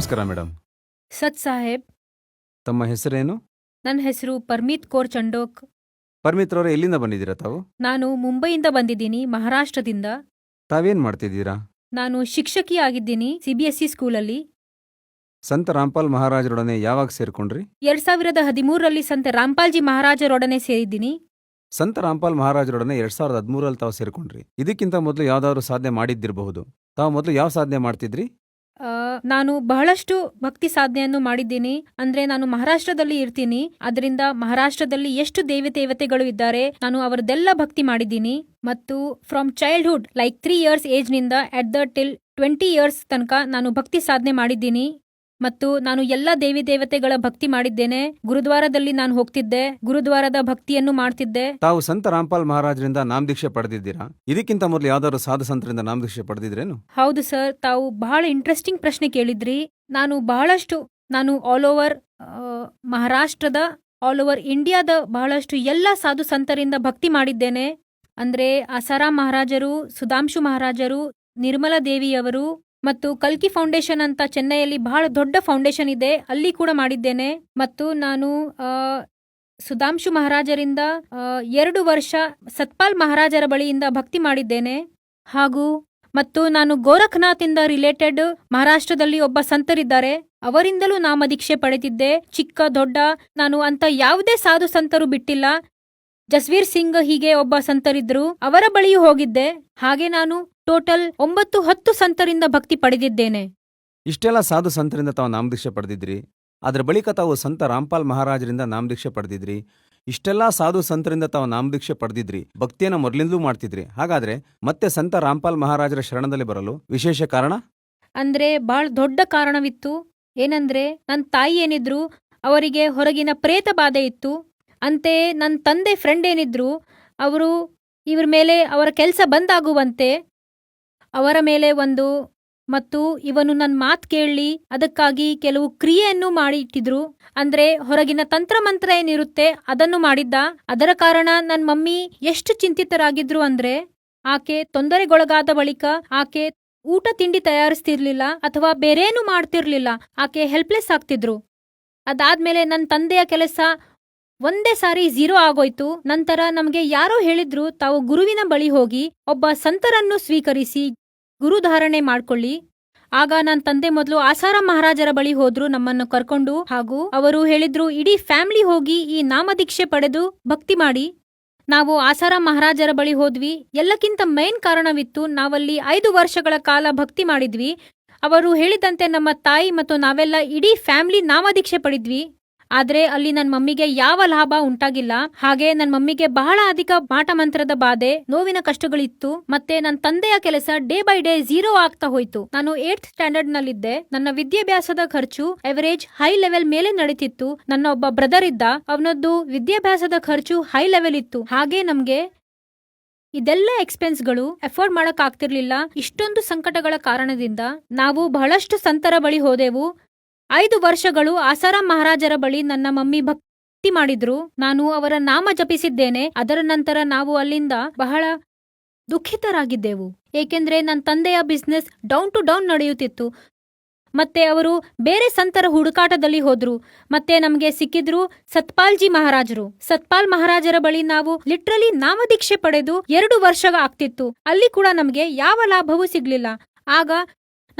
ನಮಸ್ಕಾರ ಮೇಡಮ್ ಸತ್ ಸಾಹೇಬ್. ತಮ್ಮ ಹೆಸರೇನು? ನನ್ನ ಹೆಸರು ಪರ್ಮಿತ್ ಕೋರ್ ಚಂಡೋಕ್. ಪರ್ಮಿತ್ ರವರೇ ಎಲ್ಲಿಂದ ಬಂದಿದ್ದೀರಾ ತಾವು? ನಾನು ಮುಂಬೈಯಿಂದ ಬಂದಿದ್ದೀನಿ ಮಹಾರಾಷ್ಟ್ರದಿಂದ. ತಾವೇನ್ ಮಾಡ್ತಿದ್ದೀರಾ? ನಾನು ಶಿಕ್ಷಕಿ ಆಗಿದ್ದೀನಿ ಸಿಬಿಎಸ್ಇ ಸ್ಕೂಲಲ್ಲಿ. ಸಂತ ರಾಮ್ಪಾಲ್ ಮಹಾರಾಜರೊಡನೆ ಯಾವಾಗ ಸೇರ್ಕೊಂಡ್ರಿ? ಎರಡ್ ಸಾವಿರದ ಹದಿಮೂರರಲ್ಲಿ ಸಂತ ರಾಮ್ಪಾಲ್ಜಿ ಮಹಾರಾಜರೊಡನೆ ಸೇರಿದ್ದೀನಿ. ಸಂತ ರಾಮ್ಪಾಲ್ ಮಹಾರಾಜರೊಡನೆ ಎರಡ್ ಸಾವಿರದ ಹದಿಮೂರಲ್ಲಿ ತಾವು ಸೇರ್ಕೊಂಡ್ರಿ. ಇದಕ್ಕಿಂತ ಮೊದಲು ಯಾವ್ದಾದ್ರು ಸಾಧನೆ ಮಾಡಿದ್ದಿರಬಹುದು. ತಾವು ಮೊದಲು ಯಾವ ಸಾಧನೆ ಮಾಡ್ತಿದ್ರಿ? ನಾನು ಬಹಳಷ್ಟು ಭಕ್ತಿ ಸಾಧನೆಯನ್ನು ಮಾಡಿದ್ದೀನಿ. ಅಂದ್ರೆ ನಾನು ಮಹಾರಾಷ್ಟ್ರದಲ್ಲಿ ಇರ್ತೀನಿ. ಅದರಿಂದ ಮಹಾರಾಷ್ಟ್ರದಲ್ಲಿ ಎಷ್ಟು ದೇವಿ ದೇವತೆಗಳು ಇದ್ದಾರೆ, ನಾನು ಅವರದೆಲ್ಲ ಭಕ್ತಿ ಮಾಡಿದ್ದೀನಿ. ಮತ್ತು from childhood like three years ಏಜ್ನಿಂದ at the till twenty years ತನಕ ನಾನು ಭಕ್ತಿ ಸಾಧನೆ ಮಾಡಿದ್ದೀನಿ. ಮತ್ತು ನಾನು ಎಲ್ಲ ದೇವಿ ದೇವತೆಗಳ ಭಕ್ತಿ ಮಾಡಿದ್ದೇನೆ. ಗುರುದ್ವಾರದಲ್ಲಿ ನಾನು ಹೋಗ್ತಿದ್ದೆ. ಗುರುದ್ವಾರದ ಭಕ್ತಿಯನ್ನು ಮಾಡ್ತಿದ್ದೆ. ತಾವು ಸಂತ ರಾಮ್ಪಾಲ್ ಮಹಾರಾಜರಿಂದ ನಾಮದೀಕ್ಷೆ ಪಡೆದಿದ್ದೀರಾ? ಇದಕ್ಕಿಂತ ಮೊದಲು ಯಾವ್ದಾದ್ರು ಸಾಧು ಸಂತರಿಂದ ನಾಮದೀಕ್ಷೆ ಪಡೆದಿದ್ರೇನು? ಹೌದು ಸರ್ ತಾವು ಬಹಳ ಇಂಟ್ರೆಸ್ಟಿಂಗ್ ಪ್ರಶ್ನೆ ಕೇಳಿದ್ರಿ. ನಾನು ಬಹಳಷ್ಟು ನಾನು ಆಲ್ ಓವರ್ ಮಹಾರಾಷ್ಟ್ರದ ಆಲ್ ಓವರ್ ಇಂಡಿಯಾದ ಬಹಳಷ್ಟು ಎಲ್ಲ ಸಾಧು ಸಂತರಿಂದ ಭಕ್ತಿ ಮಾಡಿದ್ದೇನೆ. ಅಂದ್ರೆ ಅಸಾರಾಮ್ ಮಹಾರಾಜರು ಸುಧಾಂಶು ಮಹಾರಾಜರು ನಿರ್ಮಲಾ ದೇವಿಯವರು ಮತ್ತು ಕಲ್ಕಿ ಫೌಂಡೇಶನ್ ಅಂತ ಚೆನ್ನೈಯಲ್ಲಿ ಬಹಳ ದೊಡ್ಡ ಫೌಂಡೇಶನ್ ಇದೆ. ಅಲ್ಲಿ ಕೂಡ ಮಾಡಿದ್ದೇನೆ. ಮತ್ತು ನಾನು ಸುಧಾಂಶು ಮಹಾರಾಜರಿಂದ ಎರಡು ವರ್ಷ ಸತ್ಪಾಲ್ ಮಹಾರಾಜರ ಬಳಿಯಿಂದ ಭಕ್ತಿ ಮಾಡಿದ್ದೇನೆ. ಹಾಗೂ, ಮತ್ತು ನಾನು ಗೋರಖ್ನಾಥಿಂದ ರಿಲೇಟೆಡ್ ಮಹಾರಾಷ್ಟ್ರದಲ್ಲಿ ಒಬ್ಬ ಸಂತರಿದ್ದಾರೆ. ಅವರಿಂದಲೂ ನಾಮದೀಕ್ಷೆ ಪಡೆದಿದ್ದೆ. ಚಿಕ್ಕ, ದೊಡ್ಡ, ನಾನು ಅಂತ ಯಾವುದೇ ಸಾಧು ಸಂತರು ಬಿಟ್ಟಿಲ್ಲ. ಜಸ್ವೀರ್ ಸಿಂಗ್ ಹೀಗೆ ಒಬ್ಬ ಸಂತರಿದ್ರು. ಅವರ ಬಳಿಯೂ ಹೋಗಿದ್ದೆ. ಹಾಗೆ ನಾನು ಟೋಟಲ್ ಒಂಬತ್ತು ಹತ್ತು ಸಂತರಿಂದ ಭಕ್ತಿ ಪಡೆದಿದ್ದೇನೆ. ಇಷ್ಟೆಲ್ಲ ಸಾಧು ಸಂತರಿಂದ ತಾವು ನಾಮದೀಕ್ಷೆ ಪಡೆದಿದ್ರಿ. ಅದರ ಬಳಿಕ ತಾವು ಸಂತ ರಾಮ್ಪಾಲ್ ಮಹಾರಾಜರಿಂದ ನಾಮದೀಕ್ಷೆ ಪಡೆದಿದ್ರಿ. ಇಷ್ಟೆಲ್ಲ ಸಾಧು ಸಂತರಿಂದ ತಾವು ನಾಮದೀಕ್ಷೆ ಪಡೆದಿದ್ರಿ. ಭಕ್ತಿಯನ್ನು ಮೊದಲಿಂದಲೂ ಮಾಡ್ತಿದ್ರಿ. ಹಾಗಾದ್ರೆ ಮತ್ತೆ ಸಂತ ರಾಮ್ಪಾಲ್ ಮಹಾರಾಜರ ಶರಣದಲ್ಲಿ ಬರಲು ವಿಶೇಷ ಕಾರಣ? ಅಂದ್ರೆ ಬಹಳ ದೊಡ್ಡ ಕಾರಣವಿತ್ತು. ಏನಂದ್ರೆ ನನ್ನ ತಾಯಿ ಏನಿದ್ರು ಅವರಿಗೆ ಹೊರಗಿನ ಪ್ರೇತ ಬಾಧೆ ಇತ್ತು. ಅಂತೆ ನನ್ನ ತಂದೆ ಫ್ರೆಂಡ್ ಏನಿದ್ರು ಅವರು ಇವ್ರ ಮೇಲೆ ಅವರ ಕೆಲಸ ಬಂದಾಗುವಂತೆ ಅವರ ಮೇಲೆ ಒಂದು ಮತ್ತು ಇವನು ನನ್ನ ಮಾತು ಕೇಳಲಿ, ಅದಕ್ಕಾಗಿ ಕೆಲವು ಕ್ರಿಯೆಯನ್ನು ಮಾಡಿ ಇಟ್ಟಿದ್ರು ಅಂದ್ರೆ ಹೊರಗಿನ ತಂತ್ರಮಂತ್ರ ಏನಿರುತ್ತೆ ಅದನ್ನು ಮಾಡಿದ್ದ. ಅದರ ಕಾರಣ ನನ್ನ ಮಮ್ಮಿ ಎಷ್ಟು ಚಿಂತಿತರಾಗಿದ್ರು ಅಂದ್ರೆ, ಆಕೆ ತೊಂದರೆಗೊಳಗಾದ ಬಳಿಕ ಆಕೆ ಊಟ ತಿಂಡಿ ತಯಾರಿಸ್ತಿರ್ಲಿಲ್ಲ ಅಥವಾ ಬೇರೇನು ಮಾಡ್ತಿರ್ಲಿಲ್ಲ. ಆಕೆ ಹೆಲ್ಪ್ಲೆಸ್ ಆಗ್ತಿದ್ರು. ಅದಾದ್ಮೇಲೆ ನನ್ನ ತಂದೆಯ ಕೆಲಸ ಒಂದೇ ಸಾರಿ ಝೀರೋ ಆಗೋಯ್ತು. ನಂತರ ನಮಗೆ ಯಾರೋ ಹೇಳಿದ್ರು ತಾವು ಗುರುವಿನ ಬಳಿ ಹೋಗಿ ಒಬ್ಬ ಸಂತರನ್ನು ಸ್ವೀಕರಿಸಿ ಗುರುಧಾರಣೆ ಮಾಡ್ಕೊಳ್ಳಿ. ಆಗ ನನ್ನ ತಂದೆ ಮೊದಲು ಆಸಾರಾಮ್ ಮಹಾರಾಜರ ಬಳಿ ಹೋದ್ರು, ನಮ್ಮನ್ನು ಕರ್ಕೊಂಡು ಹಾಗೂ ಅವರು ಹೇಳಿದ್ರು, ಇಡೀ ಫ್ಯಾಮಿಲಿ ಹೋಗಿ ಈ ನಾಮದೀಕ್ಷೆ ಪಡೆದು ಭಕ್ತಿ ಮಾಡಿ. ನಾವು ಆಸಾರಾಮ್ ಮಹಾರಾಜರ ಬಳಿ ಹೋದ್ವಿ. ಎಲ್ಲಕ್ಕಿಂತ ಮೇನ್ ಕಾರಣವಿತ್ತು, ನಾವಲ್ಲಿ ಐದು ವರ್ಷಗಳ ಕಾಲ ಭಕ್ತಿ ಮಾಡಿದ್ವಿ. ಅವರು ಹೇಳಿದಂತೆ ನಮ್ಮ ತಾಯಿ ಮತ್ತು ನಾವೆಲ್ಲ ಇಡೀ ಫ್ಯಾಮಿಲಿ ನಾಮದೀಕ್ಷೆ ಪಡಿದ್ವಿ. ಆದ್ರೆ ಅಲ್ಲಿ ನನ್ನ ಮಮ್ಮಿಗೆ ಯಾವ ಲಾಭ ಉಂಟಾಗಿಲ್ಲ. ಹಾಗೆ ನನ್ನ ಮಮ್ಮಿಗೆ ಬಹಳ ಅಧಿಕ ಮಾಟ ಮಂತ್ರದ ಬಾಧೆ, ನೋವಿನ ಕಷ್ಟಗಳಿತ್ತು, ಮತ್ತೆ ನನ್ನ ತಂದೆಯ ಕೆಲಸ ಡೇ ಬೈ ಡೇ ಝೀರೋ ಆಗ್ತಾ ಹೋಯ್ತು. ನಾನು ಏಟ್ ಸ್ಟ್ಯಾಂಡರ್ಡ್ ನಲ್ಲಿದ್ದೆ ನನ್ನ ವಿದ್ಯಾಭ್ಯಾಸದ ಖರ್ಚು ಎವರೇಜ್ ಹೈ ಲೆವೆಲ್ ಮೇಲೆ ನಡೀತಿತ್ತು. ನನ್ನ ಒಬ್ಬ ಬ್ರದರ್ ಇದ್ದ, ಅವನದ್ದು ವಿದ್ಯಾಭ್ಯಾಸದ ಖರ್ಚು ಹೈ ಲೆವೆಲ್ ಇತ್ತು. ಹಾಗೆ ನಮ್ಗೆ ಇದೆಲ್ಲ ಎಕ್ಸ್ಪೆನ್ಸ್ಗಳು ಎಫೋರ್ಡ್ ಮಾಡಕ್ ಆಗ್ತಿರ್ಲಿಲ್ಲ. ಇಷ್ಟೊಂದು ಸಂಕಟಗಳ ಕಾರಣದಿಂದ ನಾವು ಬಹಳಷ್ಟು ಸಂತರ ಬಳಿ ಹೋದೆವು. ಐದು ವರ್ಷಗಳು ಆಸಾರಾಂ ಮಹಾರಾಜರ ಬಳಿ ನನ್ನ ಮಮ್ಮಿ ಭಕ್ತಿ ಮಾಡಿದ್ರು. ನಾನು ಅವರ ನಾಮ ಜಪಿಸಿದ್ದೇನೆ. ಅದರ ನಂತರ ನಾವು ಅಲ್ಲಿಂದ ಬಹಳ ದುಃಖಿತರಾಗಿದ್ದೆವು. ಏಕೆಂದ್ರೆ ನನ್ನ ತಂದೆಯ ಬಿಸ್ನೆಸ್ ಡೌನ್ ಟು ಡೌನ್ ನಡೆಯುತ್ತಿತ್ತು. ಮತ್ತೆ ಅವರು ಬೇರೆ ಸಂತರ ಹುಡುಕಾಟದಲ್ಲಿ ಹೋದ್ರು. ಮತ್ತೆ ನಮಗೆ ಸಿಕ್ಕಿದ್ರು ಸತ್ಪಾಲ್ಜಿ ಮಹಾರಾಜರು. ಸತ್ಪಾಲ್ ಮಹಾರಾಜರ ಬಳಿ ನಾವು ಲಿಟ್ರಲಿ ನಾಮದೀಕ್ಷೆ ಪಡೆದು ಎರಡು ವರ್ಷ ಆಗ್ತಿತ್ತು. ಅಲ್ಲಿ ಕೂಡ ನಮಗೆ ಯಾವ ಲಾಭವೂ ಸಿಗ್ಲಿಲ್ಲ. ಆಗ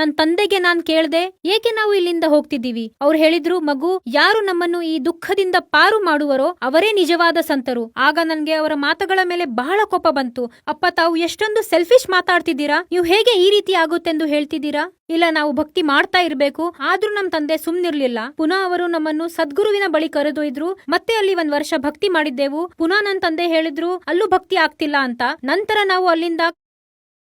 ನನ್ನ ತಂದೆಗೆ ನಾನ್ ಕೇಳ್ದೆ, ಏಕೆ ನಾವು ಇಲ್ಲಿಂದ ಹೋಗ್ತಿದ್ದೀವಿ? ಅವ್ರು ಹೇಳಿದ್ರು, ಮಗು, ಯಾರು ನಮ್ಮನ್ನು ಈ ದುಃಖದಿಂದ ಪಾರು ಮಾಡುವರೋ ಅವರೇ ನಿಜವಾದ ಸಂತರು. ಆಗ ನನ್ಗೆ ಅವರ ಮಾತುಗಳ ಮೇಲೆ ಬಹಳ ಕೋಪ ಬಂತು. ಅಪ್ಪ, ತಾವು ಎಷ್ಟೊಂದು ಸೆಲ್ಫಿಶ್ ಮಾತಾಡ್ತಿದ್ದೀರಾ? ನೀವು ಹೇಗೆ ಈ ರೀತಿ ಆಗುತ್ತೆಂದು ಹೇಳ್ತಿದ್ದೀರಾ? ಇಲ್ಲ, ನಾವು ಭಕ್ತಿ ಮಾಡ್ತಾ ಇರಬೇಕು. ಆದ್ರೂ ನಮ್ ತಂದೆ ಸುಮ್ನಿರ್ಲಿಲ್ಲ. ಪುನಃ ಅವರು ನಮ್ಮನ್ನು ಸದ್ಗುರುವಿನ ಬಳಿ ಕರೆದೊಯ್ದ್ರು. ಮತ್ತೆ ಅಲ್ಲಿ ಒಂದ್ ವರ್ಷ ಭಕ್ತಿ ಮಾಡಿದ್ದೆವು. ಪುನಃ ನನ್ ತಂದೆ ಹೇಳಿದ್ರು, ಅಲ್ಲೂ ಭಕ್ತಿ ಆಗ್ತಿಲ್ಲ ಅಂತ. ನಂತರ ನಾವು ಅಲ್ಲಿಂದ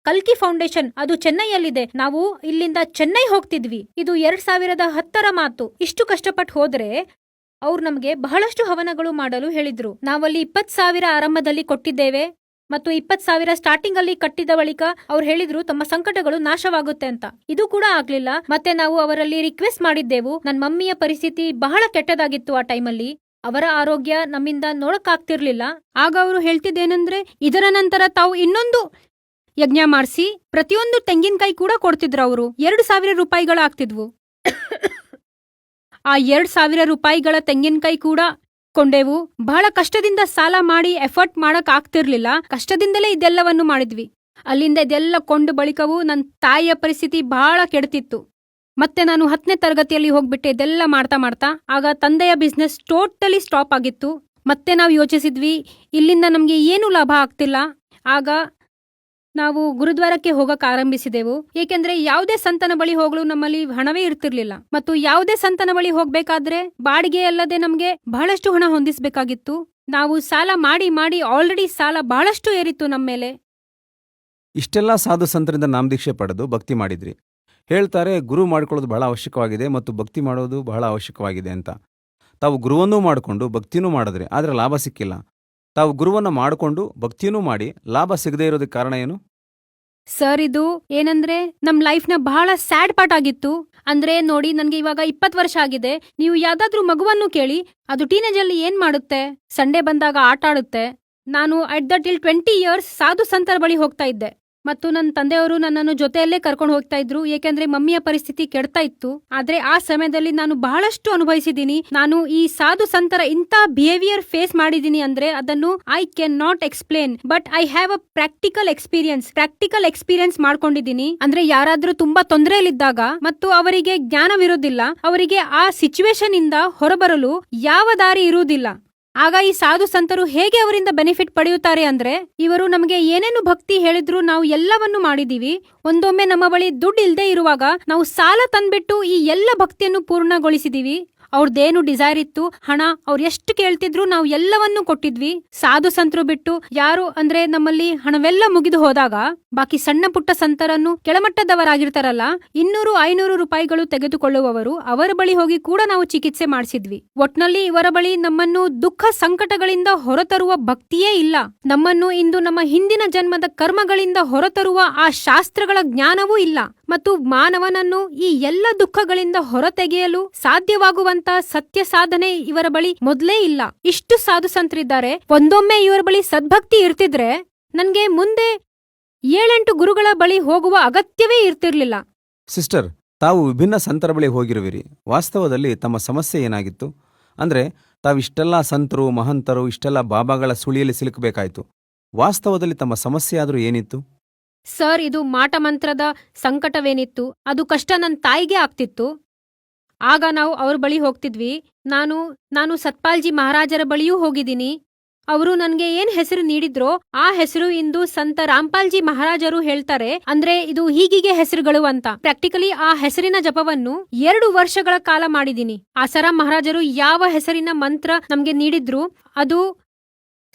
ಕಲ್ಕಿ ಫೌಂಡೇಶನ್, ಅದು ಚೆನ್ನೈಯಲ್ಲಿದೆ. ನಾವು ಇಲ್ಲಿಂದ ಚೆನ್ನೈ ಹೋಗ್ತಿದ್ವಿ. ಇದು ಎರಡ್ ಸಾವಿರದ ಹತ್ತರ ಮಾತು. ಇಷ್ಟು ಕಷ್ಟಪಟ್ಟು ಹೋದ್ರೆ ಅವ್ರು ನಮಗೆ ಬಹಳಷ್ಟು ಹವನಗಳು ಮಾಡಲು ಹೇಳಿದ್ರು. ನಾವಲ್ಲಿ ಇಪ್ಪತ್ ಸಾವಿರ ಆರಂಭದಲ್ಲಿ ಕೊಟ್ಟಿದ್ದೇವೆ ಮತ್ತು ಇಪ್ಪತ್ ಸಾವಿರ ಸ್ಟಾರ್ಟಿಂಗ್ ಅಲ್ಲಿ ಕಟ್ಟಿದ ಬಳಿಕ ಅವ್ರು ಹೇಳಿದ್ರು, ತಮ್ಮ ಸಂಕಟಗಳು ನಾಶವಾಗುತ್ತೆ ಅಂತ. ಇದು ಕೂಡ ಆಗ್ಲಿಲ್ಲ. ಮತ್ತೆ ನಾವು ಅವರಲ್ಲಿ ರಿಕ್ವೆಸ್ಟ್ ಮಾಡಿದ್ದೆವು. ನನ್ನ ಮಮ್ಮಿಯ ಪರಿಸ್ಥಿತಿ ಬಹಳ ಕೆಟ್ಟದಾಗಿತ್ತು ಆ ಟೈಮಲ್ಲಿ. ಅವರ ಆರೋಗ್ಯ ನಮ್ಮಿಂದ ನೋಡಕ್ಕಾಗ್ತಿರ್ಲಿಲ್ಲ. ಆಗ ಅವರು ಹೇಳ್ತಿದ್ದೇನೆಂದ್ರೆ, ಇದರ ನಂತರ ತಾವು ಇನ್ನೊಂದು ಯಜ್ಞ ಮಾಡಿಸಿ ಪ್ರತಿಯೊಂದು ತೆಂಗಿನಕಾಯಿ ಕೂಡ ಕೊಡ್ತಿದ್ರು ಅವರು. ಎರಡು ಸಾವಿರ ರೂಪಾಯಿಗಳು ಆಗ್ತಿದ್ವು. ಆ ಎರಡ್ ಸಾವಿರ ರೂಪಾಯಿಗಳ ತೆಂಗಿನಕಾಯಿ ಕೂಡ ಕೊಂಡೆವು. ಬಹಳ ಕಷ್ಟದಿಂದ ಸಾಲ ಮಾಡಿ ಎಫರ್ಟ್ ಮಾಡಕ್ ಆಗ್ತಿರ್ಲಿಲ್ಲ. ಕಷ್ಟದಿಂದಲೇ ಇದೆಲ್ಲವನ್ನು ಮಾಡಿದ್ವಿ. ಅಲ್ಲಿಂದ ಇದೆಲ್ಲ ಕೊಂಡು ಬಳಿಕವೂ ನನ್ನ ತಾಯಿಯ ಪರಿಸ್ಥಿತಿ ಬಹಳ ಕೆಡ್ತಿತ್ತು. ಮತ್ತೆ ನಾನು ಹತ್ತನೇ ತರಗತಿಯಲ್ಲಿ ಹೋಗ್ಬಿಟ್ಟೆ ಇದೆಲ್ಲ ಮಾಡ್ತಾ ಮಾಡ್ತಾ. ಆಗ ತಂದೆಯ ಬಿಸ್ನೆಸ್ ಟೋಟಲಿ ಸ್ಟಾಪ್ ಆಗಿತ್ತು. ಮತ್ತೆ ನಾವು ಯೋಚಿಸಿದ್ವಿ, ಇಲ್ಲಿಂದ ನಮಗೆ ಏನೂ ಲಾಭ ಆಗ್ತಿಲ್ಲ. ಆಗ ನಾವು ಗುರುದ್ವಾರಕ್ಕೆ ಹೋಗಕ್ ಆರಂಭಿಸಿದೆವು. ಏಕೆಂದ್ರೆ ಯಾವುದೇ ಸಂತನ ಬಳಿ ಹೋಗಲು ನಮ್ಮಲ್ಲಿ ಹಣವೇ ಇರ್ತಿರ್ಲಿಲ್ಲ. ಮತ್ತು ಯಾವುದೇ ಸಂತನ ಬಳಿ ಹೋಗ್ಬೇಕಾದ್ರೆ ಬಾಡಿಗೆ ಅಲ್ಲದೆ ನಮಗೆ ಬಹಳಷ್ಟು ಹಣ ಹೊಂದಿಸಬೇಕಾಗಿತ್ತು. ನಾವು ಸಾಲ ಮಾಡಿ ಮಾಡಿ ಆಲ್ರೆಡಿ ಸಾಲ ಬಹಳಷ್ಟು ಏರಿತ್ತು ನಮ್ಮ ಮೇಲೆ. ಇಷ್ಟೆಲ್ಲ ಸಾಧು ಸಂತರಿಂದ ನಾಮದೀಕ್ಷೆ ಪಡೆದು ಭಕ್ತಿ ಮಾಡಿದ್ರಿ. ಹೇಳ್ತಾರೆ, ಗುರು ಮಾಡ್ಕೊಳ್ಳೋದು ಬಹಳ ಅವಶ್ಯಕವಾಗಿದೆ ಮತ್ತು ಭಕ್ತಿ ಮಾಡೋದು ಬಹಳ ಅವಶ್ಯಕವಾಗಿದೆ ಅಂತ. ತಾವು ಗುರುವನ್ನೂ ಮಾಡಿಕೊಂಡು ಭಕ್ತಿನೂ ಮಾಡಿದ್ರೆ, ಆದರೆ ಲಾಭ ಸಿಕ್ಕಿಲ್ಲ. ತಾವು ಗುರುವನ್ನು ಮಾಡಿಕೊಂಡು ಭಕ್ತಿಯೂ ಮಾಡಿ ಲಾಭ ಸಿಗದೇ ಇರೋದಕ್ಕೆ ಕಾರಣ ಏನು? ಸರ್ ಇದು ಏನಂದ್ರೆ ನಮ್ ಲೈಫ್ನ ಬಹಳ ಸ್ಯಾಡ್ ಪಾರ್ಟ್ ಆಗಿತ್ತು. ಅಂದ್ರೆ ನೋಡಿ, ನನ್ಗೆ ಇವಾಗ ಇಪ್ಪತ್ತು ವರ್ಷ ಆಗಿದೆ. ನೀವು ಯಾವ್ದಾದ್ರೂ ಮಗುವನ್ನು ಕೇಳಿ, ಅದು ಟೀನೇಜ್ ಅಲ್ಲಿ ಏನ್ ಮಾಡುತ್ತೆ? ಸಂಡೇ ಬಂದಾಗ ಆಟ ಆಡುತ್ತೆ. ನಾನು at the till twenty years ಸಾಧು ಸಂತರ ಬಳಿ ಹೋಗ್ತಾ ಇದ್ದೆ. ಮತ್ತು ನನ್ನ ತಂದೆಯವರು ನನ್ನನ್ನು ಜೊತೆಯಲ್ಲೇ ಕರ್ಕೊಂಡು ಹೋಗ್ತಾ ಇದ್ರು. ಏಕೆಂದ್ರೆ ಮಮ್ಮಿಯ ಪರಿಸ್ಥಿತಿ ಕೆಡ್ತಾ ಇತ್ತು. ಆದ್ರೆ ಆ ಸಮಯದಲ್ಲಿ ನಾನು ಬಹಳಷ್ಟು ಅನುಭವಿಸಿದ್ದೀನಿ ನಾನು ಈ ಸಾಧು ಸಂತರ ಇಂಥ ಬಿಹೇವಿಯರ್ ಫೇಸ್ ಮಾಡಿದ್ದೀನಿ ಅಂದ್ರೆ ಅದನ್ನು I can not explain but I have a practical experience practical experience ಮಾಡ್ಕೊಂಡಿದ್ದೀನಿ ಅಂದ್ರೆ ಯಾರಾದ್ರೂ ತುಂಬಾ ತೊಂದರೆಯಲ್ಲಿದ್ದಾಗ ಮತ್ತು ಅವರಿಗೆ ಜ್ಞಾನವಿರೋದಿಲ್ಲ ಅವರಿಗೆ ಆ ಸಿಚುವೇಶನ್ ಇಂದ ಹೊರಬರಲು ಯಾವ ದಾರಿ ಇರುವುದಿಲ್ಲ. ಆಗ ಈ ಸಾಧು ಸಂತರು ಹೇಗೆ ಅವರಿಂದ ಬೆನಿಫಿಟ್ ಪಡೆಯುತ್ತಾರೆ ಅಂದ್ರೆ, ಇವರು ನಮಗೆ ಏನೇನು ಭಕ್ತಿ ಹೇಳಿದ್ರು ನಾವು ಎಲ್ಲವನ್ನು ಮಾಡಿದೀವಿ, ಒಂದೊಮ್ಮೆ ನಮ್ಮ ಬಳಿ ದುಡ್ಡು ಇಲ್ಲದೆ ಇರುವಾಗ ನಾವು ಸಾಲ ತಂದ್ಬಿಟ್ಟು ಈ ಎಲ್ಲ ಭಕ್ತಿಯನ್ನು ಪೂರ್ಣಗೊಳಿಸಿದೀವಿ ಅವ್ರದ್ದೇನು ಡಿಸೈರ್ ಇತ್ತು, ಹಣ ಅವ್ರು ಎಷ್ಟು ಕೇಳ್ತಿದ್ರು ನಾವು ಎಲ್ಲವನ್ನೂ ಕೊಟ್ಟಿದ್ವಿ. ಸಾಧು ಸಂತರು ಬಿಟ್ಟು ಯಾರು ಅಂದ್ರೆ ನಮ್ಮಲ್ಲಿ ಹಣವೆಲ್ಲ ಮುಗಿದು ಹೋದಾಗ, ಬಾಕಿ ಸಣ್ಣ ಪುಟ್ಟ ಸಂತರನ್ನು ಕೆಳಮಟ್ಟದವರಾಗಿರ್ತಾರಲ್ಲ, ಇನ್ನೂರು ಐನೂರು ರೂಪಾಯಿಗಳು ತೆಗೆದುಕೊಳ್ಳುವವರು ಅವರ ಬಳಿ ಹೋಗಿ ಕೂಡ ನಾವು ಚಿಕಿತ್ಸೆ ಮಾಡಿಸಿದ್ವಿ. ಒಟ್ನಲ್ಲಿ ಇವರ ಬಳಿ ನಮ್ಮನ್ನು ದುಃಖ ಸಂಕಟಗಳಿಂದ ಹೊರತರುವ ಭಕ್ತಿಯೇ ಇಲ್ಲ. ನಮ್ಮನ್ನು ಇಂದು ನಮ್ಮ ಹಿಂದಿನ ಜನ್ಮದ ಕರ್ಮಗಳಿಂದ ಹೊರತರುವ ಆ ಶಾಸ್ತ್ರಗಳ ಜ್ಞಾನವೂ ಇಲ್ಲ. ಮತ್ತು ಮಾನವನನ್ನು ಈ ಎಲ್ಲ ದುಃಖಗಳಿಂದ ಹೊರತೆಗೆಯಲು ಸಾಧ್ಯವಾಗುವಂತ ಸತ್ಯ ಸಾಧನೆ ಇವರ ಬಳಿ ಮೊದಲೇ ಇಲ್ಲ. ಇಷ್ಟು ಸಾಧು ಸಂತರಿದ್ದಾರೆ. ಒಂದೊಮ್ಮೆ ಇವರ ಬಳಿ ಸದ್ಭಕ್ತಿ ಇರ್ತಿದ್ರೆ ನನ್ಗೆ ಮುಂದೆ ಏಳೆಂಟು ಗುರುಗಳ ಬಳಿ ಹೋಗುವ ಅಗತ್ಯವೇ ಇರ್ತಿರ್ಲಿಲ್ಲ. ಸಿಸ್ಟರ್ ತಾವು ವಿಭಿನ್ನ ಸಂತರ ಬಳಿ ಹೋಗಿರುವಿರಿ. ವಾಸ್ತವದಲ್ಲಿ ತಮ್ಮ ಸಮಸ್ಯೆ ಏನಾಗಿತ್ತು? ಅಂದ್ರೆ ತಾವು ಇಷ್ಟೆಲ್ಲ ಸಂತರು ಮಹಂತರು ಇಷ್ಟೆಲ್ಲ ಬಾಬಾಗಳ ಸುಳಿಯಲ್ಲಿ ಸಿಲುಕಬೇಕಾಯ್ತು. ವಾಸ್ತವದಲ್ಲಿ ತಮ್ಮ ಸಮಸ್ಯೆ ಆದರೂ ಏನಿತ್ತು? ಸರ್ ಇದು ಮಾಟಮಂತ್ರದ ಸಂಕಟವೇನಿತ್ತು. ಅದು ಕಷ್ಟ ನನ್ನ ತಾಯಿಗೆ ಆಗ್ತಿತ್ತು. ಆಗ ನಾವು ಅವ್ರ ಬಳಿ ಹೋಗ್ತಿದ್ವಿ. ನಾನು ನಾನು ಸತ್ಪಾಲ್ಜಿ ಮಹಾರಾಜರ ಬಳಿಯೂ ಹೋಗಿದ್ದೀನಿ. ಅವರು ನನ್ಗೆ ಏನ್ ಹೆಸರು ನೀಡಿದ್ರೋ ಆ ಹೆಸರು ಇಂದು ಸಂತ ರಾಮ್ಪಾಲ್ಜಿ ಮಹಾರಾಜರು ಹೇಳ್ತಾರೆ. ಅಂದ್ರೆ ಇದು ಹೀಗಿಗೆ ಹೆಸರುಗಳು ಅಂತ. ಪ್ರಾಕ್ಟಿಕಲಿ ಆ ಹೆಸರಿನ ಜಪವನ್ನು ಎರಡು ವರ್ಷಗಳ ಕಾಲ ಮಾಡಿದೀನಿ ಆಸಾರಾಮ್ ಮಹಾರಾಜರು ಯಾವ ಹೆಸರಿನ ಮಂತ್ರ ನಮ್ಗೆ ನೀಡಿದ್ರು, ಅದು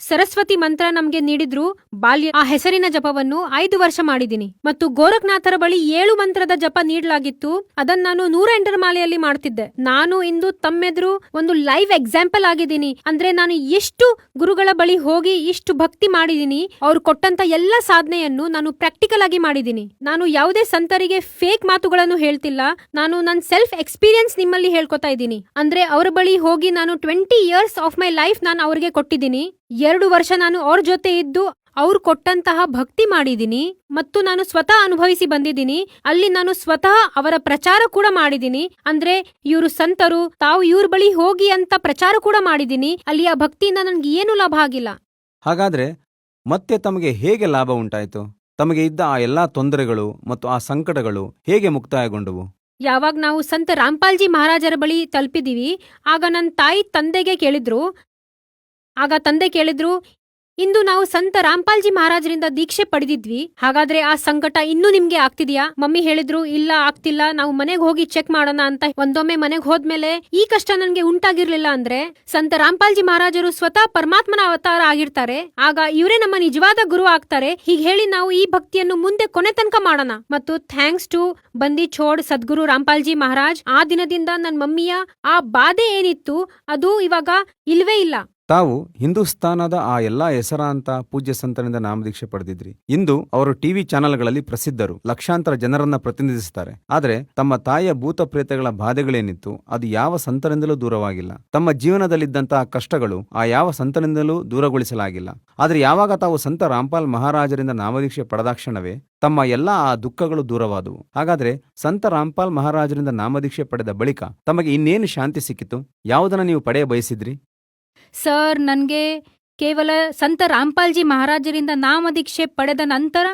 ಸರಸ್ವತಿ ಮಂತ್ರ ನಮ್ಗೆ ನೀಡಿದ್ರು, ಬಾಲ್ಯ, ಆ ಹೆಸರಿನ ಜಪವನ್ನು ಐದು ವರ್ಷ ಮಾಡಿದ್ದೀನಿ. ಮತ್ತು ಗೋರಖ್ನಾಥರ ಬಳಿ ಏಳು ಮಂತ್ರದ ಜಪ ನೀಡಲಾಗಿತ್ತು. ಅದನ್ನ ನಾನು ನೂರ ಎಂಟರ ಮಾಲೆಯಲ್ಲಿ ಮಾಡ್ತಿದ್ದೆ. ನಾನು ಇಂದು ತಮ್ಮೆದುರು ಒಂದು ಲೈವ್ ಎಕ್ಸಾಂಪಲ್ ಆಗಿದ್ದೀನಿ. ಅಂದ್ರೆ ನಾನು ಎಷ್ಟು ಗುರುಗಳ ಬಳಿ ಹೋಗಿ ಇಷ್ಟು ಭಕ್ತಿ ಮಾಡಿದ್ದೀನಿ. ಅವ್ರು ಕೊಟ್ಟಂತ ಎಲ್ಲ ಸಾಧನೆಯನ್ನು ನಾನು ಪ್ರಾಕ್ಟಿಕಲ್ ಆಗಿ ಮಾಡಿದ್ದೀನಿ. ನಾನು ಯಾವುದೇ ಸಂತರಿಗೆ ಫೇಕ್ ಮಾತುಗಳನ್ನು ಹೇಳ್ತಿಲ್ಲ. ನಾನು ನನ್ನ ಸೆಲ್ಫ್ ಎಕ್ಸ್ಪೀರಿಯನ್ಸ್ ನಿಮ್ಮಲ್ಲಿ ಹೇಳ್ಕೊತಾ ಇದ್ದೀನಿ. ಅಂದ್ರೆ ಅವರ ಬಳಿ ಹೋಗಿ ನಾನು twenty years of my life ನಾನು ಅವರಿಗೆ ಕೊಟ್ಟಿದ್ದೀನಿ. ಎರಡು ವರ್ಷ ನಾನು ಅವ್ರ ಜೊತೆ ಇದ್ದು ಅವ್ರು ಕೊಟ್ಟಂತಹ ಭಕ್ತಿ ಮಾಡಿದ್ದೀನಿ ಮತ್ತು ನಾನು ಸ್ವತಃ ಅನುಭವಿಸಿ ಬಂದಿದ್ದೀನಿ. ಅಲ್ಲಿ ನಾನು ಸ್ವತಃ ಅವರ ಪ್ರಚಾರ ಕೂಡ ಮಾಡಿದ್ದೀನಿ. ಅಂದ್ರೆ ಇವರು ಸಂತರು ತಾವು ಇವ್ರ ಬಳಿ ಹೋಗಿ ಅಂತ ಪ್ರಚಾರ ಕೂಡ ಮಾಡಿದ್ದೀನಿ. ಅಲ್ಲಿ ಆ ಭಕ್ತಿಯಿಂದ ನನಗೆ ಏನು ಲಾಭ ಆಗಿಲ್ಲ. ಹಾಗಾದ್ರೆ ಮತ್ತೆ ತಮಗೆ ಹೇಗೆ ಲಾಭ ಉಂಟಾಯಿತು? ತಮಗೆ ಇದ್ದ ಆ ಎಲ್ಲಾ ತೊಂದರೆಗಳು ಮತ್ತು ಆ ಸಂಕಟಗಳು ಹೇಗೆ ಮುಕ್ತಾಯಗೊಂಡವು? ಯಾವಾಗ ನಾವು ಸಂತ ರಾಮ್ಪಾಲ್ಜಿ ಮಹಾರಾಜರ ಬಳಿ ತಲುಪಿದೀವಿ ಆಗ ನನ್ನ ತಾಯಿ ತಂದೆಗೆ ಕೇಳಿದ್ರು ಆಗ ತಂದೆ ಕೇಳಿದ್ರು, ಇಂದು ನಾವು ಸಂತ ರಾಮ್ಪಾಲ್ಜಿ ಮಹಾರಾಜರಿಂದ ದೀಕ್ಷೆ ಪಡೆದಿದ್ವಿ, ಹಾಗಾದ್ರೆ ಆ ಸಂಕಟ ಇನ್ನೂ ನಿಮ್ಗೆ ಆಗ್ತಿದ್ಯಾ? ಮಮ್ಮಿ ಹೇಳಿದ್ರು, ಇಲ್ಲ, ಆಗ್ತಿಲ್ಲ, ನಾವು ಮನೆಗೆ ಹೋಗಿ ಚೆಕ್ ಮಾಡೋಣ ಅಂತ ಒಂದೊಮ್ಮೆ ಮನೆಗೆ ಹೋದ್ಮೇಲೆ ಈ ಕಷ್ಟ ನನ್ಗೆ ಉಂಟಾಗಿರ್ಲಿಲ್ಲ ಅಂದ್ರೆ ಸಂತ ರಾಮ್ಪಾಲ್ಜಿ ಮಹಾರಾಜರು ಸ್ವತಃ ಪರಮಾತ್ಮನ ಅವತಾರ ಆಗಿರ್ತಾರೆ, ಆಗ ಇವರೇ ನಮ್ಮ ನಿಜವಾದ ಗುರು ಆಗ್ತಾರೆ, ಹೀಗೆ ಹೇಳಿ ನಾವು ಈ ಭಕ್ತಿಯನ್ನು ಮುಂದೆ ಕೊನೆ ತನಕ ಮಾಡೋಣ. ಮತ್ತು ಥ್ಯಾಂಕ್ಸ್ ಟು ಬಂದಿ ಛೋಡ್ ಸದ್ಗುರು ರಾಮ್ಪಾಲ್ಜಿ ಮಹಾರಾಜ್, ಆ ದಿನದಿಂದ ನನ್ನ ಮಮ್ಮಿಯ ಆ ಬಾಧೆ ಏನಿತ್ತು, ಅದು ಇವಾಗ ಇಲ್ವೇ ಇಲ್ಲ. ತಾವು ಹಿಂದೂಸ್ತಾನದ ಆ ಎಲ್ಲಾ ಹೆಸರಾಂತ ಪೂಜ್ಯ ಸಂತನಿಂದ ನಾಮದೀಕ್ಷೆ ಪಡೆದಿದ್ರಿ. ಇಂದು ಅವರು ಟಿವಿ ಚಾನೆಲ್ಗಳಲ್ಲಿ ಪ್ರಸಿದ್ಧರು. ಲಕ್ಷಾಂತರ ಜನರನ್ನ ಪ್ರತಿನಿಧಿಸುತ್ತಾರೆ. ಆದರೆ ತಮ್ಮ ತಾಯಿಯ ಭೂತ ಪ್ರೇತಗಳ ಬಾಧೆಗಳೇನಿತ್ತು, ಅದು ಯಾವ ಸಂತನಿಂದಲೂ ದೂರವಾಗಿಲ್ಲ. ತಮ್ಮ ಜೀವನದಲ್ಲಿದ್ದಂತಹ ಕಷ್ಟಗಳು ಆ ಯಾವ ಸಂತನಿಂದಲೂ ದೂರಗೊಳಿಸಲಾಗಿಲ್ಲ. ಆದರೆ ಯಾವಾಗ ತಾವು ಸಂತ ರಾಮ್ಪಾಲ್ ಮಹಾರಾಜರಿಂದ ನಾಮದೀಕ್ಷೆ ಪಡೆದಾಕ್ಷಣವೇ ತಮ್ಮ ಎಲ್ಲಾ ಆ ದುಃಖಗಳು ದೂರವಾದವು. ಹಾಗಾದ್ರೆ ಸಂತ ರಾಮ್ಪಾಲ್ ಮಹಾರಾಜರಿಂದ ನಾಮದೀಕ್ಷೆ ಪಡೆದ ಬಳಿಕ ತಮಗೆ ಇನ್ನೇನು ಶಾಂತಿ ಸಿಕ್ಕಿತು? ಯಾವುದನ್ನು ನೀವು ಪಡೆಯ ಬಯಸಿದ್ರಿ ಸರ್, ನನಗೆ ಕೇವಲ ಸಂತ ರಾಮ್ಪಾಲ್ಜಿ ಮಹಾರಾಜರಿಂದ ನಾಮದೀಕ್ಷೆ ಪಡೆದ ನಂತರ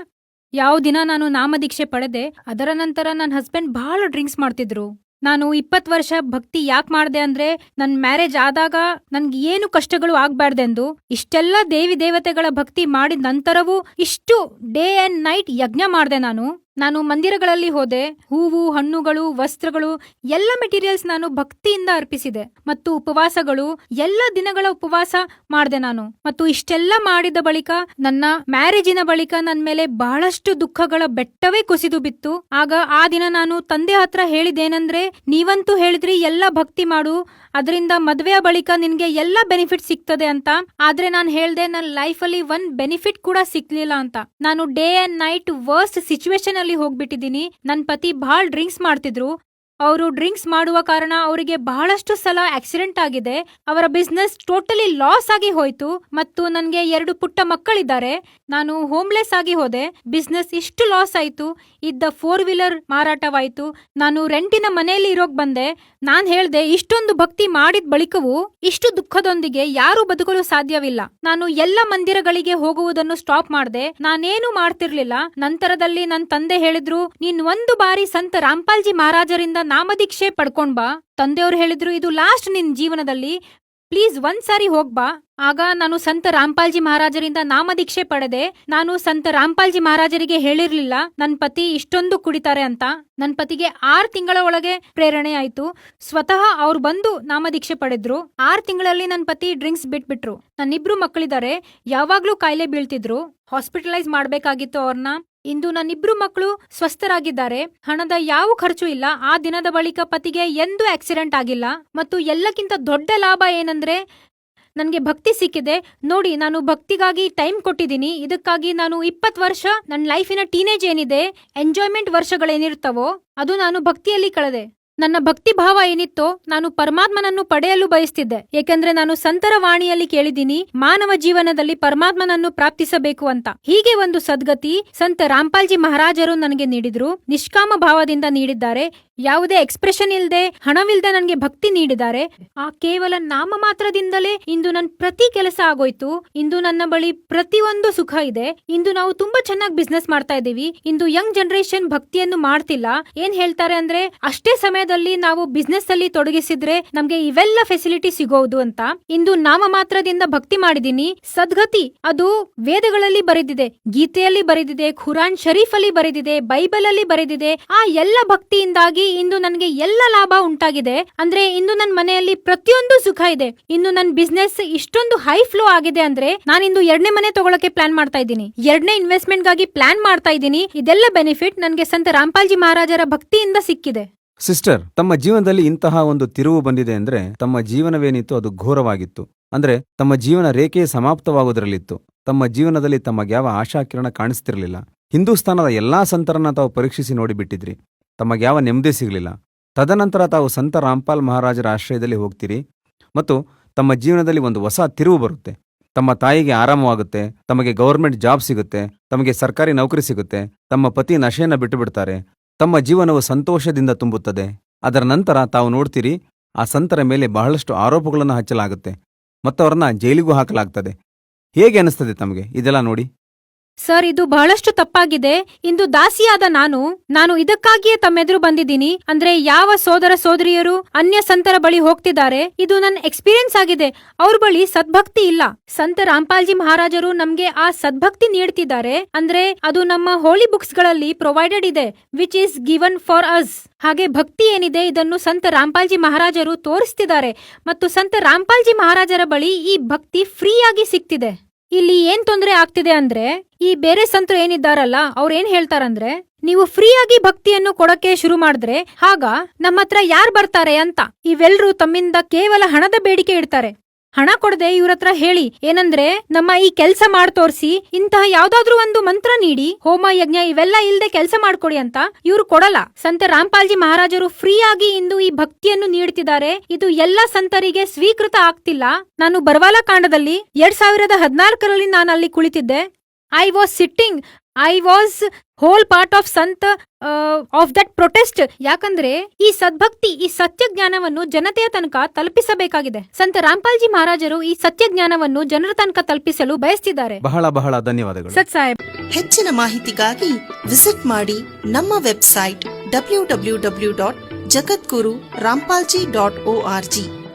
ಯಾವ ದಿನ ನಾನು ನಾಮದೀಕ್ಷೆ ಪಡೆದೆ, ಅದರ ನಂತರ ನನ್ನ ಹಸ್ಬೆಂಡ್ ಬಹಳ ಡ್ರಿಂಕ್ಸ್ ಮಾಡ್ತಿದ್ರು. ನಾನು ಇಪ್ಪತ್ತು ವರ್ಷ ಭಕ್ತಿ ಯಾಕೆ ಮಾಡಿದೆ ಅಂದ್ರೆ ನನ್ನ ಮ್ಯಾರೇಜ್ ಆದಾಗ ನನ್ಗೆ ಏನು ಕಷ್ಟಗಳು ಆಗ್ಬಾರ್ದೆಂದು, ಇಷ್ಟೆಲ್ಲ ದೇವಿ ದೇವತೆಗಳ ಭಕ್ತಿ ಮಾಡಿದ ನಂತರವೂ ಇಷ್ಟು ಡೇ ಅಂಡ್ ನೈಟ್ ಯಜ್ಞ ಮಾಡಿದೆ ನಾನು. ನಾನು ಮಂದಿರಗಳಲ್ಲಿ ಹೋದೆ, ಹೂವು, ಹಣ್ಣುಗಳು, ವಸ್ತ್ರಗಳು, ಎಲ್ಲ ಮೆಟೀರಿಯಲ್ಸ್ ನಾನು ಭಕ್ತಿಯಿಂದ ಅರ್ಪಿಸಿದೆ. ಮತ್ತು ಉಪವಾಸಗಳು, ಎಲ್ಲ ದಿನಗಳ ಉಪವಾಸ ಮಾಡಿದೆ ನಾನು. ಮತ್ತು ಇಷ್ಟೆಲ್ಲ ಮಾಡಿದ ಬಳಿಕ, ನನ್ನ ಮ್ಯಾರೇಜಿನ ಬಳಿಕ ನನ್ನ ಮೇಲೆ ಬಹಳಷ್ಟು ದುಃಖಗಳ ಬೆಟ್ಟವೇ ಕುಸಿದು ಬಿತ್ತು. ಆಗ ಆ ದಿನ ನಾನು ತಂದೆ ಹತ್ರ ಹೇಳಿದ್ದೇನೆಂದ್ರೆ ನೀವಂತೂ ಹೇಳಿದ್ರಿ, ಎಲ್ಲ ಭಕ್ತಿ ಮಾಡು ಅದರಿಂದ ಮದುವೆಯ ಬಳಿಕ ನಿನಗೆ ಎಲ್ಲ ಬೆನಿಫಿಟ್ ಸಿಗ್ತದೆ ಅಂತ. ಆದ್ರೆ ನಾನು ಹೇಳ್ದೆ ನನ್ನ ಲೈಫಲ್ಲಿ ಒಂದ್ ಬೆನಿಫಿಟ್ ಕೂಡ ಸಿಕ್ಲಿಲ್ಲ ಅಂತ. ನಾನು day and night worst situation ಅಲ್ಲಿ ಹೋಗ್ಬಿಟ್ಟಿದ್ದೀನಿ. ನನ್ನ ಪತಿ ಬಹಳ ಡ್ರಿಂಕ್ಸ್ ಮಾಡ್ತಿದ್ರು. ಅವರು ಡ್ರಿಂಕ್ಸ್ ಮಾಡುವ ಕಾರಣ ಅವರಿಗೆ ಬಹಳಷ್ಟು ಸಲ ಆಕ್ಸಿಡೆಂಟ್ ಆಗಿದೆ. ಅವರ ಬಿಸ್ನೆಸ್ ಟೋಟಲಿ ಲಾಸ್ ಆಗಿ ಹೋಯ್ತು ಮತ್ತು ನನಗೆ ಎರಡು ಪುಟ್ಟ ಮಕ್ಕಳಿದ್ದಾರೆ. ನಾನು ಹೋಮ್ಲೆಸ್ ಆಗಿ ಹೋದೆ. ಬಿಸ್ನೆಸ್ ಇಷ್ಟು ಲಾಸ್ ಆಯ್ತು. ಇದ್ದ ಫೋರ್ ವೀಲರ್ ಮಾರಾಟವಾಯ್ತು. ನಾನು ರೆಂಟಿನ ಮನೆಯಲ್ಲಿ ಇರೋಕ್ ಬಂದೆ. ನಾನು ಹೇಳ್ದೆ, ಇಷ್ಟೊಂದು ಭಕ್ತಿ ಮಾಡಿದ ಬಳಿಕವೂ ಇಷ್ಟು ದುಃಖದೊಂದಿಗೆ ಯಾರು ಬದುಕಲು ಸಾಧ್ಯವಿಲ್ಲ. ನಾನು ಎಲ್ಲ ಮಂದಿರಗಳಿಗೆ ಹೋಗುವುದನ್ನು ಸ್ಟಾಪ್ ಮಾಡಿದೆ. ನಾನೇನು ಮಾಡ್ತಿರ್ಲಿಲ್ಲ. ನಂತರದಲ್ಲಿ ನನ್ನ ತಂದೆ ಹೇಳಿದ್ರು, ನೀನ್ ಒಂದು ಬಾರಿ ಸಂತ ರಾಮ್ಪಾಲ್ಜಿ ಮಹಾರಾಜರಿಂದ ನಾಮದೀಕ್ಷೆ ಪಡ್ಕೊಂಡ್ ಬಾ. ತಂದೆಯವ್ರು ಹೇಳಿದ್ರು, ಇದು ಲಾಸ್ಟ್ ನಿನ್ ಜೀವನದಲ್ಲಿ. ಪ್ಲೀಸ್ ಒಂದ್ ಸಾರಿ ಹೋಗ್ಬಾ ಆಗ ನಾನು ಸಂತ ರಾಮ್ಪಾಲ್ಜಿ ಮಹಾರಾಜರಿಂದ ನಾಮದೀಕ್ಷೆ ಪಡೆದೆ. ನಾನು ಸಂತ ರಾಮ್ಪಾಲ್ಜಿ ಮಹಾರಾಜರಿಗೆ ಹೇಳಿರ್ಲಿಲ್ಲ. ನನ್ನ ಪತಿ ಇಷ್ಟೊಂದು ಕುಡಿತಾರೆ ಅಂತ. ನನ್ನ ಪತಿಗೆ ಆರು ತಿಂಗಳ ಒಳಗೆ ಪ್ರೇರಣೆ ಆಯ್ತು. ಸ್ವತಃ ಅವ್ರು ಬಂದು ನಾಮದೀಕ್ಷೆ ಪಡೆದ್ರು. ಆರು ತಿಂಗಳಲ್ಲಿ ನನ್ನ ಪತಿ ಡ್ರಿಂಕ್ಸ್ ಬಿಟ್ಬಿಟ್ರು. ನನ್ನಿಬ್ರು ಮಕ್ಕಳಿದ್ದಾರೆ. ಯಾವಾಗ್ಲೂ ಕಾಯಿಲೆ ಬೀಳ್ತಿದ್ರು. ಹಾಸ್ಪಿಟಲೈಸ್ ಮಾಡ್ಬೇಕಾಗಿತ್ತು ಅವ್ರನ್ನ ಇಂದು ನನ್ನಿಬ್ರು ಮಕ್ಕಳು ಸ್ವಸ್ಥರಾಗಿದ್ದಾರೆ. ಹಣದ ಯಾವ ಖರ್ಚು ಇಲ್ಲ. ಆ ದಿನದ ಬಳಿಕ ಪತಿಗೆ ಎಂದೂ ಆಕ್ಸಿಡೆಂಟ್ ಆಗಿಲ್ಲ. ಮತ್ತು ಎಲ್ಲಕ್ಕಿಂತ ದೊಡ್ಡ ಲಾಭ ಏನಂದ್ರೆ ನನಗೆ ಭಕ್ತಿ ಸಿಕ್ಕಿದೆ. ನೋಡಿ, ನಾನು ಭಕ್ತಿಗಾಗಿ ಟೈಮ್ ಕೊಟ್ಟಿದ್ದೀನಿ. ಇದಕ್ಕಾಗಿ ನಾನು ಇಪ್ಪತ್ತು ವರ್ಷ ನನ್ನ ಲೈಫಿನ ಟೀನೇಜ್ ಏನಿದೆ, ಎಂಜಾಯ್ಮೆಂಟ್ ವರ್ಷಗಳೇನಿರ್ತವೋ, ಅದು ನಾನು ಭಕ್ತಿಯಲ್ಲಿ ಕಳೆದೆ. ನನ್ನ ಭಕ್ತಿ ಭಾವ ಏನಿತ್ತೋ ನಾನು ಪರಮಾತ್ಮನನ್ನು ಪಡೆಯಲು ಬಯಸ್ತಿದ್ದೆ. ಏಕೆಂದ್ರೆ ನಾನು ಸಂತರ ವಾಣಿಯಲ್ಲಿ ಕೇಳಿದ್ದೀನಿ, ಮಾನವ ಜೀವನದಲ್ಲಿ ಪರಮಾತ್ಮನನ್ನು ಪ್ರಾಪ್ತಿಸಬೇಕು ಅಂತ. ಹೀಗೆ ಒಂದು ಸದ್ಗತಿ ಸಂತ ರಾಮ್ಪಾಲ್ಜಿ ಮಹಾರಾಜರು ನನಗೆ ನೀಡಿದ್ರು. ನಿಷ್ಕಾಮ ಭಾವದಿಂದ ನೀಡಿದ್ದಾರೆ. ಯಾವುದೇ ಎಕ್ಸ್ಪ್ರೆಷನ್ ಇಲ್ಲದೆ ಹಣವಿಲ್ಲದೆ ನನಗೆ ಭಕ್ತಿ ನೀಡಿದ್ದಾರೆ. ಆ ಕೇವಲ ನಾಮ ಮಾತ್ರದಿಂದಲೇ ಇಂದು ನನ್ನ ಪ್ರತಿ ಕೆಲಸ ಆಗೋಯ್ತು. ಇಂದು ನನ್ನ ಬಳಿ ಪ್ರತಿಯೊಂದು ಸುಖ ಇದೆ. ಇಂದು ನಾವು ತುಂಬಾ ಚೆನ್ನಾಗಿ ಬಿಸ್ನೆಸ್ ಮಾಡ್ತಾ ಇದ್ದೀವಿ. ಇಂದು ಯಂಗ್ ಜನರೇಷನ್ ಭಕ್ತಿಯನ್ನು ಮಾಡ್ತಿಲ್ಲ. ಏನ್ ಹೇಳ್ತಾರೆ ಅಂದ್ರೆ, ಅಷ್ಟೇ ಸಮಯದಲ್ಲಿ ನಾವು ಬಿಸ್ನೆಸ್ ಅಲ್ಲಿ ತೊಡಗಿಸಿದ್ರೆ ನಮ್ಗೆ ಇವೆಲ್ಲ ಫೆಸಿಲಿಟಿ ಸಿಗೋದು ಅಂತ. ಇಂದು ನಾಮ ಮಾತ್ರದಿಂದ ಭಕ್ತಿ ಮಾಡಿದೀನಿ ಸದ್ಗತಿ, ಅದು ವೇದಗಳಲ್ಲಿ ಬರೆದಿದೆ, ಗೀತೆಯಲ್ಲಿ ಬರೆದಿದೆ, ಖುರಾನ್ ಶರೀಫ್ ಅಲ್ಲಿ ಬರೆದಿದೆ ಬೈಬಲ್ ಅಲ್ಲಿ ಬರೆದಿದೆ. ಆ ಎಲ್ಲ ಭಕ್ತಿಯಿಂದಾಗಿ ಇಂದು ನನಗೆ ಎಲ್ಲ ಲಾಭ ಉಂಟಾಗಿದೆ. ಅಂದ್ರೆ ಇಂದು ನನ್ನ ಮನೆಯಲ್ಲಿ ಪ್ರತಿಯೊಂದು ಸುಖ ಇದೆ. ಇನ್ನು ನನ್ನ ಬಿಸ್ನೆಸ್ ಇಷ್ಟೊಂದು ಹೈ ಫ್ಲೋ ಆಗಿದೆ ಅಂದ್ರೆ ನಾನಿಂದು ಎರಡನೇ ಮನೆ ತಗೊಳಕ್ಕೆ ಪ್ಲಾನ್ ಮಾಡ್ತಾ ಇದ್ದೀನಿ. ಎರಡನೇ ಇನ್ವೆಸ್ಟ್ಮೆಂಟ್ಗಾಗಿ ಪ್ಲಾನ್ ಮಾಡ್ತಾ ಇದ್ದೀನಿ. ಇದೆಲ್ಲ ಬೆನಿಫಿಟ್ ನನಗೆ ಸಂತ ರಾಮ್ಪಾಲ್ಜಿ ಮಹಾರಾಜರ ಭಕ್ತಿಯಿಂದ ಸಿಕ್ಕಿದೆ. ಸಿಸ್ಟರ್ ತಮ್ಮ ಜೀವನದಲ್ಲಿ ಇಂತಹ ಒಂದು ತಿರುವು ಬಂದಿದೆ ಅಂದ್ರೆ ತಮ್ಮ ಜೀವನವೇನಿತ್ತು ಅದು ಘೋರವಾಗಿತ್ತು. ಅಂದ್ರೆ ತಮ್ಮ ಜೀವನ ರೇಖೆ ಸಮಾಪ್ತವಾಗುವುದರಲ್ಲಿತ್ತು ತಮ್ಮ ಜೀವನದಲ್ಲಿ ತಮಗ್ಯಾವ ಆಶಾಕಿರಣ ಕಾಣಿಸ್ತಿರಲಿಲ್ಲ. ಹಿಂದೂಸ್ತಾನದ ಎಲ್ಲಾ ಸಂತರನ್ನ ತಾವು ಪರೀಕ್ಷಿಸಿ ನೋಡಿಬಿಟ್ಟಿದ್ರಿ ತಮಗ್ಯಾವ ನೆಮ್ಮದಿ ಸಿಗಲಿಲ್ಲ. ತದನಂತರ ತಾವು ಸಂತ ರಾಮ್ಪಾಲ್ ಮಹಾರಾಜರ ಆಶ್ರಯದಲ್ಲಿ ಹೋಗ್ತೀರಿ ಮತ್ತು ತಮ್ಮ ಜೀವನದಲ್ಲಿ ಒಂದು ಹೊಸ ತಿರುವು ಬರುತ್ತೆ. ತಮ್ಮ ತಾಯಿಗೆ ಆರಾಮವಾಗುತ್ತೆ, ತಮಗೆ ಗೌರ್ಮೆಂಟ್ ಜಾಬ್ ಸಿಗುತ್ತೆ, ತಮಗೆ ಸರ್ಕಾರಿ ನೌಕರಿ ಸಿಗುತ್ತೆ, ತಮ್ಮ ಪತಿ ನಶೆಯನ್ನ ಬಿಟ್ಟು ಬಿಡ್ತಾರೆ ತಮ್ಮ ಜೀವನವು ಸಂತೋಷದಿಂದ ತುಂಬುತ್ತದೆ. ಅದರ ನಂತರ ತಾವು ನೋಡ್ತೀರಿ, ಆ ಸಂತರ ಮೇಲೆ ಬಹಳಷ್ಟು ಆರೋಪಗಳನ್ನು ಹಚ್ಚಲಾಗುತ್ತೆ ಮತ್ತು ಅವರನ್ನ ಜೈಲಿಗೂ ಹಾಕಲಾಗ್ತದೆ. ಹೇಗೆ ಅನಿಸ್ತದೆ ತಮಗೆ ಇದೆಲ್ಲ ನೋಡಿ? ಸರ್, ಇದು ಬಹಳಷ್ಟು ತಪ್ಪಾಗಿದೆ. ಇಂದು ದಾಸಿಯಾದ ನಾನು ನಾನು ಇದಕ್ಕಾಗಿಯೇ ತಮ್ಮೆದುರು ಬಂದಿದ್ದೀನಿ. ಅಂದ್ರೆ ಯಾವ ಸೋದರ ಸೋದರಿಯರು ಅನ್ಯ ಸಂತರ ಬಳಿ ಹೋಗ್ತಿದ್ದಾರೆ. ಇದು ನನ್ನ ಎಕ್ಸ್ಪೀರಿಯನ್ಸ್ ಆಗಿದೆ. ಅವ್ರ ಬಳಿ ಸದ್ಭಕ್ತಿ ಇಲ್ಲ. ಸಂತ ರಾಮ್ಪಾಲ್ಜಿ ಮಹಾರಾಜರು ನಮ್ಗೆ ಆ ಸದ್ಭಕ್ತಿ ನೀಡ್ತಿದ್ದಾರೆ. ಅಂದ್ರೆ ಅದು ನಮ್ಮ ಹೋಲಿ ಬುಕ್ಸ್ಗಳಲ್ಲಿ ಪ್ರೊವೈಡೆಡ್ ಇದೆ which is given for us ಹಾಗೆ ಭಕ್ತಿ ಏನಿದೆ, ಇದನ್ನು ಸಂತ ರಾಮ್ಪಾಲ್ಜಿ ಮಹಾರಾಜರು ತೋರಿಸ್ತಿದ್ದಾರೆ. ಮತ್ತು ಸಂತ ರಾಮ್ಪಾಲ್ಜಿ ಮಹಾರಾಜರ ಬಳಿ ಈ ಭಕ್ತಿ ಫ್ರೀಯಾಗಿ ಸಿಗ್ತಿದೆ ಇಲ್ಲಿ ಏನ್ ತೊಂದರೆ ಆಗ್ತಿದೆ ಅಂದ್ರೆ, ಈ ಬೇರೆ ಸಂತರು ಏನಿದ್ದಾರಲ್ಲ, ಅವ್ರು ಏನ್ ಹೇಳ್ತಾರಂದ್ರೆ, ನೀವು ಫ್ರೀಯಾಗಿ ಭಕ್ತಿಯನ್ನು ಕೊಡಕ್ಕೆ ಶುರು ಮಾಡಿದ್ರೆ ಆಗ ನಮ್ಮ ಹತ್ರ ಯಾರ್ ಬರ್ತಾರೆ ಅಂತ. ಇವೆಲ್ಲರೂ ತಮ್ಮಿಂದ ಕೇವಲ ಹಣದ ಬೇಡಿಕೆ ಇಡ್ತಾರೆ. ಹಣ ಕೊಡದೆ ಇವ್ರ ಹತ್ರ ಹೇಳಿ, ಏನಂದ್ರೆ, ನಮ್ಮ ಈ ಕೆಲ್ಸ ಮಾಡ್ ತೋರ್ಸಿ ಇಂತಹ ಯಾವ್ದಾದ್ರು ಒಂದು ಮಂತ್ರ ನೀಡಿ, ಹೋಮ, ಯಜ್ಞ ಇವೆಲ್ಲ ಇಲ್ದೆ ಕೆಲಸ ಮಾಡ್ಕೊಡಿ ಅಂತ ಇವ್ರು ಕೊಡಲ್ಲ. ಸಂತ ರಾಮ್ಪಾಲ್ಜಿ ಮಹಾರಾಜರು ಫ್ರೀ ಆಗಿ ಇಂದು ಈ ಭಕ್ತಿಯನ್ನು ನೀಡುತ್ತಿದ್ದಾರೆ ಇದು ಎಲ್ಲ ಸಂತರಿಗೆ ಸ್ವೀಕೃತ ಆಗ್ತಿಲ್ಲ. ನಾನು ಬರ್ವಾಲ ಕಾಂಡದಲ್ಲಿ ಎರಡ್ ಸಾವಿರದ ಹದಿನಾಲ್ಕರಲ್ಲಿ ನಾನು ಅಲ್ಲಿ ಕುಳಿತಿದ್ದೆ. I was sitting I was whole part of ಸಂತ ಆಫ್ ದಟ್ ಪ್ರೊಟೆಸ್ಟ್ ಯಾಕಂದ್ರೆ ಈ ಸದ್ಭಕ್ತಿ ಈ ಸತ್ಯ ಜ್ಞಾನವನ್ನು ಜನತೆಯ ತನಕ ತಲುಪಿಸಬೇಕಾಗಿದೆ. ಸಂತ ರಾಮ್ಪಾಲ್ಜಿ ಮಹಾರಾಜರು ಈ ಸತ್ಯ ಜ್ಞಾನವನ್ನು ಜನರ ತನಕ ತಲುಪಿಸಲು ಬಯಸ್ತಿದ್ದಾರೆ. ಬಹಳ ಬಹಳ ಧನ್ಯವಾದಗಳು. ಸತ್ ಸಾಹೇಬ್. ಹೆಚ್ಚಿನ ಮಾಹಿತಿಗಾಗಿ ವಿಸಿಟ್ ಮಾಡಿ ನಮ್ಮ website W W W dot Jagadguru Rampalji dot O R G